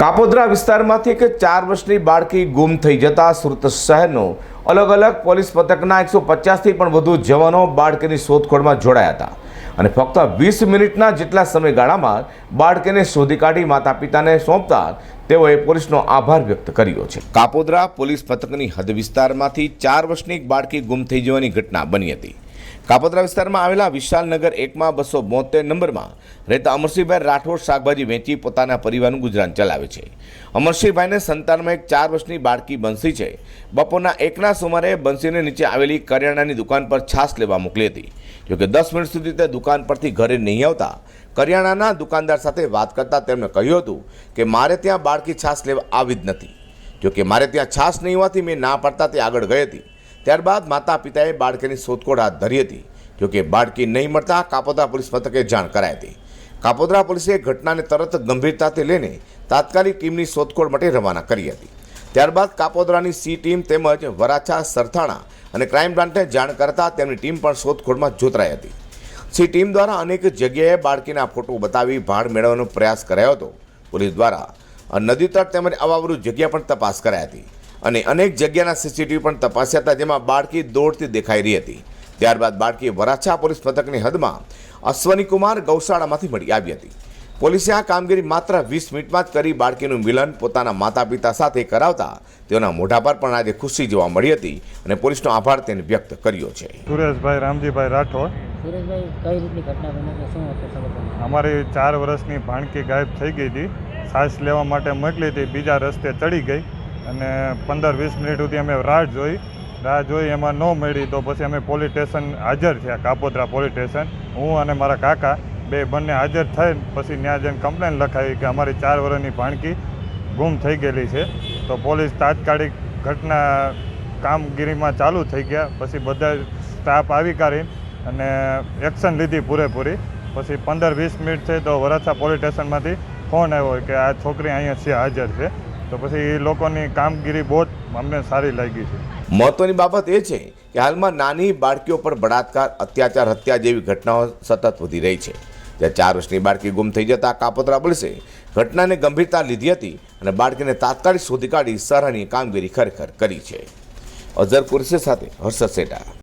કાપોદ્રા વિસ્તારમાંથી એક ચાર વર્ષની બાળકી ગુમ થઈ જતા સુરત શહેરનો અલગ અલગ પોલીસ પથકના એકસો પચાસથી પણ વધુ જવાનો બાળકીની શોધખોળમાં જોડાયા હતા. અને ફક્ત વીસ મિનિટના જેટલા સમયગાળામાં બાળકીને શોધી કાઢી માતા પિતાને સોંપતા તેઓએ પોલીસનો આભાર વ્યક્ત કર્યો છે. કાપોદ્રા પોલીસ પથકની હદ વિસ્તારમાંથી ચાર વર્ષની બાળકી ગુમ થઈ જવાની ઘટના બની હતી. કાપોદ્રા વિસ્તારમાં આવેલા વિશાલનગર એકમાં બસો બોતેર નંબરમાં રહેતા અમરસિંહભાઈ રાઠોડ શાકભાજી વેચી પોતાના પરિવારનું ગુજરાન ચલાવે છે. અમરસિંહભાઈને સંતાનમાં એક ચાર વર્ષની બાળકી બંસી છે. બપોરના એકના સુમારે બંસીને નીચે આવેલી કરિયાણાની દુકાન પર છાશ લેવા મોકલી હતી. જોકે દસ મિનિટ સુધી તે દુકાન પરથી ઘરે નહીં આવતા કરિયાણાના દુકાનદાર સાથે વાત કરતાં તેમણે કહ્યું હતું કે, મારે ત્યાં બાળકી છાશ લેવા આવી જ નથી. જોકે મારે ત્યાં છાશ નહીં હોવાથી મેં ના પાડતા તે આગળ ગઈ હતી. ત્યારબાદ માતા પિતાએ બાળકીની શોધખોળ હાથ ધરી હતી. જોકે બાળકી નહીં મળતા કાપોદરા પોલીસ મથકે જાણ કરાઈ હતી. કાપોદરા પોલીસે ઘટનાને તરત ગંભીરતાથી લઈને તાત્કાલિક ટીમની શોધખોળ માટે રવાના કરી હતી. ત્યારબાદ કાપોદરાની સી ટીમ તેમજ વરાછા, સરથાણા અને ક્રાઇમ બ્રાન્ચને જાણ કરતા તેમની ટીમ પણ શોધખોળમાં જોતરાઈ હતી. સી ટીમ દ્વારા અનેક જગ્યાએ બાળકીના ફોટો બતાવી ભાડ મેળવવાનો પ્રયાસ કરાયો હતો. પોલીસ દ્વારા નદી તટ તેમજ અવાવરૂ જગ્યા પણ તપાસ કરાઈ હતી. અને અનેક જગ્યાના સીસીટીવી પણ તપાસ્યા હતા જેમાં બાળકી દોડતી દેખાઈ રહી હતી. ત્યારબાદ બાળકી વરાછા પોલીસ મથકની હદમાં અશ્વનીકુમાર ગૌશાળામાંથી મળી આવી હતી. પોલીસે આ કામગીરી માત્ર વીસ મિનિટમાં જ કરી બાળકીનું મિલન પોતાના માતા પિતા સાથે કરાવતા તેઓના મોઢા પર પણ આજે ખુશી જોવા મળી હતી અને પોલીસનો આભાર તેને વ્યક્ત કર્યો છે. સુરેશભાઈ રામજીભાઈ રાઠોડ. સુરેશભાઈ કઈ રીતની ઘટના બની શું હતું અમારી ચાર વર્ષની ભાણકી ગાયબ થઈ ગઈ હતી. સાસ લેવા માટે મોકલી હતી બીજા રસ્તે ચડી ગઈ. અને પંદર, વીસ મિનિટ સુધી અમે રાહ જોઈ. રાહ જોઈ, એમાં ન મળી તો પછી અમે પોલીસ સ્ટેશન હાજર થયા, કાપોદ્રા પોલીસ સ્ટેશન. હું અને મારા કાકા બે બંને હાજર થઈ પછી ત્યાં જઈને કમ્પ્લેન લખાવી કે અમારી ચાર વર્ષની ભાણકી ગુમ થઈ ગયેલી છે. તો પોલીસ તાત્કાલિક ઘટના કામગીરીમાં ચાલુ થઈ ગયા. પછી બધા સ્ટાફ આવી કાઢી અને એક્શન લીધી પૂરેપૂરી. પછી પંદર, વીસ મિનિટ થઈ તો વરાછા પોલીસ સ્ટેશનમાંથી ફોન આવ્યો કે આ છોકરી અહીંયા છે, હાજર છે. તો પછી એ લોકોની કામગીરી બહુ જ અમને સારી લાગી છે. મહત્વની બાબત એ છે કે હાલમાં નાની બાળકીઓ પર બળાત્કાર, અત્યાચાર, હત્યા જેવી ઘટનાઓ સતત વધી રહી છે. જ્યાં ચાર વર્ષની બાળકી ગુમ થઈ જતા કાપોતરા પોલીસે ઘટનાને ગંભીરતા લીધી હતી અને બાળકીને તાત્કાલિક શોધી કાઢી સરાહનીય કામગીરી ખરેખર કરી છે. અઝર કુરશી સાથે હર્ષદ સેટા.